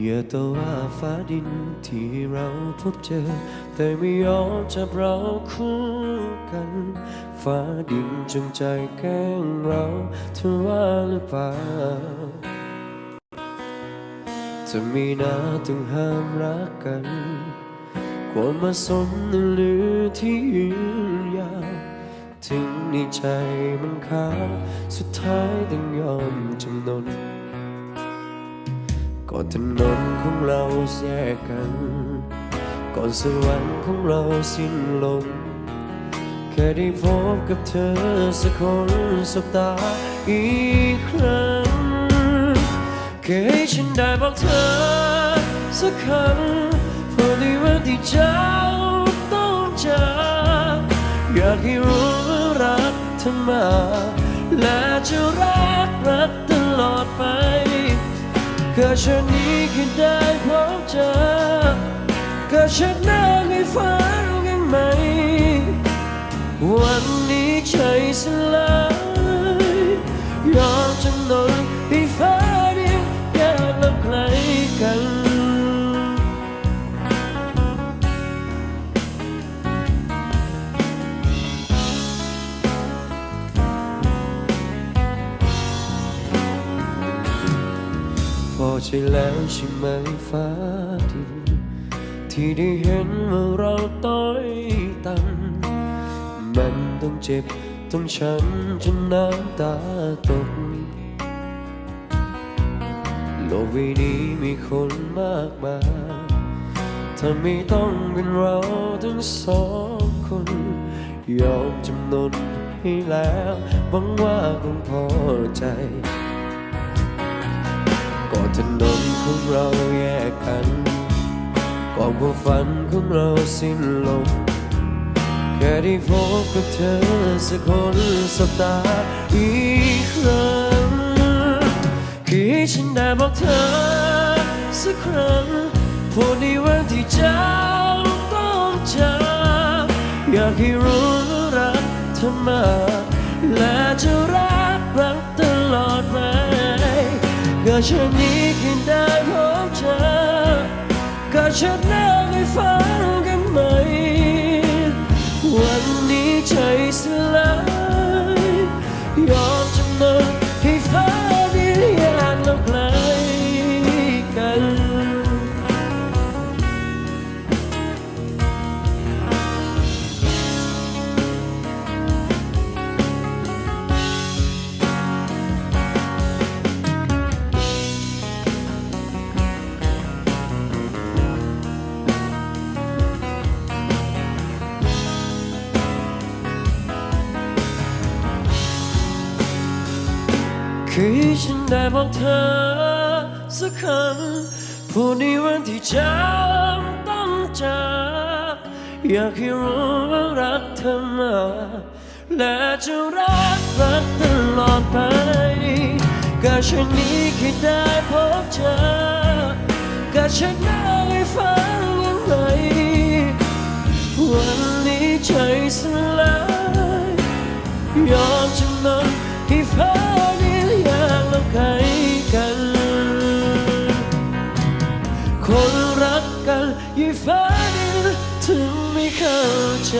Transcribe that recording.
อย่าต่อว่าฟ้าดินที่เราพบเจอ แต่ไม่ยอมจับเราคู่กัน ฟ้าดินจงใจแกล้งเราเธอว่าหรือเปล่าจะมีนาต้องห้ามรักกันควรมาสมในลือที่ยืนยาวถึงในใจมันค้างสุดท้ายต้องยอมจำนน ก่อนถนนของเราแยกกัน ก่อนสวรรค์ของเราสิ้นลมแค่ได้พบกับเธอสักคนสบตาอีกครั้งแค่ให้ฉันได้บอกเธอสักคำพอในวันที่เจ้าต้องจากอยากให้รู้ว่ารักเธอมาและจะรักรักตลอ ก็ฉันนี้แค่ได้พบเธอก็ฉัน ใจแล้วใช่ไหมฟ้าดินที่ได้เห็นว่าเราต้อยต่ำมันต้องเจ็บต้องช้ำจนน้ำตาตกโลกใบนี้มีคนมากมายถ้าไม่ต้องเป็นเราทั้งสองคน ยอมจำนนให้แล้วหวังว่าคงพอใจ ถนนของเราแยกกันความฝันของเราสิ้นลมแค่ได้พบกับเธอสักคนสบตาอีกครั้งคือให้ฉันได้บอกเธอสักครั้งพูดในวันที่เจ้าต้องจากอยากให้รู้รักเธอมาและจะรักรักตลอ ก็ฉันนี้แค่ได้พบเธอก็ฉันนั่งไม่ฟัง คือฉันได้บอกเธอสักคำพูดในวันที่จำต้องจากอยากให้รู้ว่ารักเธอมาและจะรักรักตลอดไปก็ฉันนี้แค่ได้พบเธอก็ฉันได้ฟัง ถึงไม่เข้าใจ